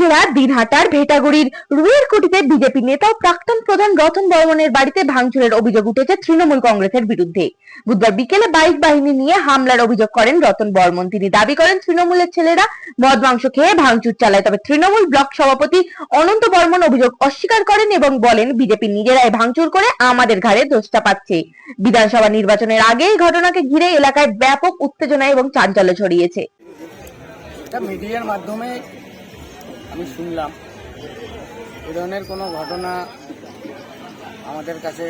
জেলার দিনহাটার ভেটাগুড়ির রুয়ের কোটিতে বিজেপি নেতা ও প্রাক্তন প্রধান রতন বর্মনের বাড়িতে ভাঙচুরের অভিযোগ উঠেছে তৃণমূল কংগ্রেসের বিরুদ্ধে। বুধবার বিকেলে বাইক বাহিনী নিয়ে হামলার অভিযোগ করেন রতন বর্মন। তিনি দাবি করেন, তৃণমূলের ছেলেরা মদ মাংস খেয়ে ভাঙচুর চালায়। তবে তৃণমূল ব্লক সভাপতি অনন্ত বর্মন অভিযোগ অস্বীকার করেন এবং বলেন, বিজেপি নিজেরাই ভাঙচুর করে আমাদের ঘাড়ে দোষটা পাচ্ছে। বিধানসভা নির্বাচনের আগে এই ঘটনাকে ঘিরে এলাকায় ব্যাপক উত্তেজনা এবং চাঞ্চল্য ছড়িয়েছে। মিডিয়ার মাধ্যমে আমি শুনলাম, এ ধরনের কোনো ঘটনা আমাদের কাছে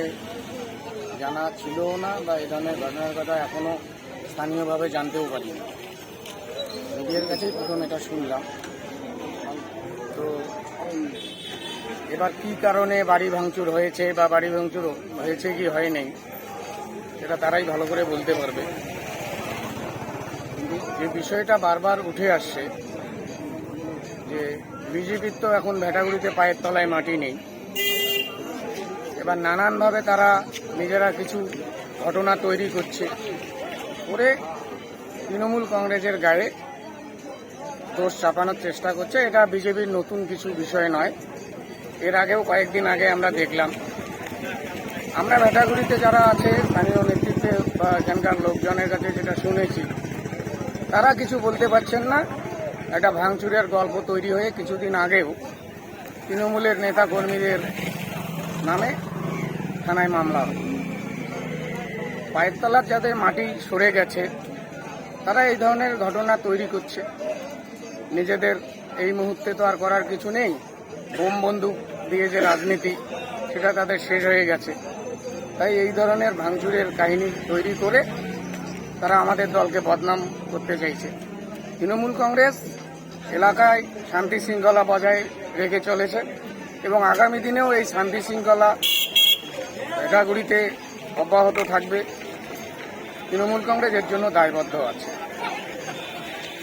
জানা ছিল না বা এ ধরনের ঘটনার কথা এখনও স্থানীয়ভাবে জানতেও পারিনি। মিডিয়ার কাছেই প্রথম এটা শুনলাম। তো এবার কি কারণে বাড়ি ভাঙচুর হয়েছে বা বাড়ি ভাঙচুর হয়েছে কি হয় হয়নি, সেটা তারাই ভালো করে বলতে পারবে। যে বিষয়টা বারবার উঠে আসছে যে বিজেপির তো এখন ভেটাগুড়িতে পায়ের তলায় মাটি নেই। এবার নানানভাবে তারা নিজেরা কিছু ঘটনা তৈরি করছে। করে তৃণমূল কংগ্রেসের গায়ে দোষ চাপানোর চেষ্টা করছে। এটা বিজেপির নতুন কিছু বিষয় নয়। এর আগেও কয়েকদিন আগে আমরা দেখলাম। আমরা ভেটাগুড়িতে যারা আছে, স্থানীয় নেতৃত্বে বা এখানকার লোকজনের কাছে যেটা শুনেছি, তারা কিছু বলতে পারছেন না। একটা ভাঙচুরের গল্প তৈরি হয়ে কিছুদিন আগেও তৃণমূলের নেতা কর্মীদের নামে থানায় মামলা পায়ের তলার যাদের মাটি সরে গেছে, তারা এই ধরনের ঘটনা তৈরি করছে। নিজেদের এই মুহূর্তে তো আর করার কিছু নেই। বোম বন্দুক দিয়ে যে রাজনীতি, সেটা তাদের শেষ হয়ে গেছে। তাই এই ধরনের ভাঙচুরের কাহিনী তৈরি করে তারা আমাদের দলকে বদনাম করতে চাইছে। তৃণমূল কংগ্রেস এলাকায় শান্তি শৃঙ্খলা বজায় রেখে চলেছে এবং আগামী দিনেও এই শান্তি শৃঙ্খলা ভেটাগুড়িতে অব্যাহত থাকবে। তৃণমূল কংগ্রেস এর জন্য দায়বদ্ধ আছে।